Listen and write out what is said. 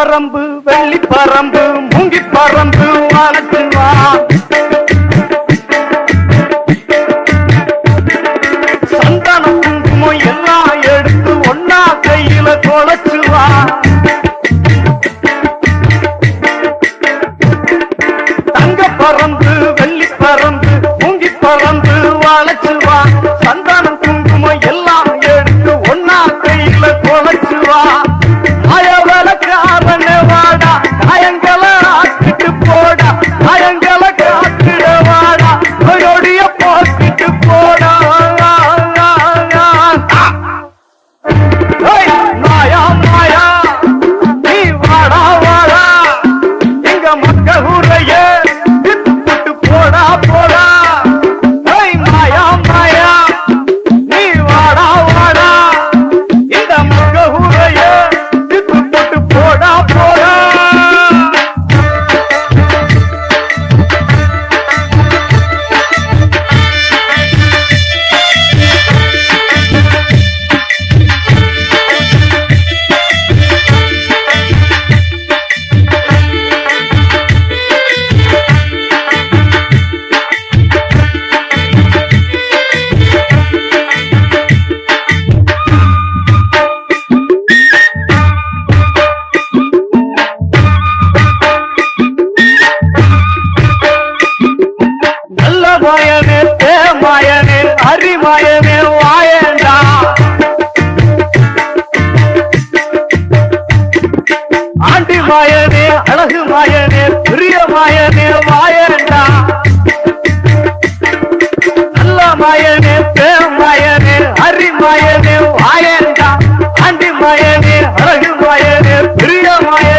பறம்பு வெள்ளி பறம்பு மூங்கி பறம்பு வளர்த்துவா அதிமயமே வாயண்டா. ஆண்டி மாயனே அழகு மாயனே பிரிய மாயனே வாயண்டா. நல்ல மாயனே பேம் மாயனே அரி மாயனே வாயண்டா. ஆண்டி மாயனே அழகு மாயனே பிரிய மாயனே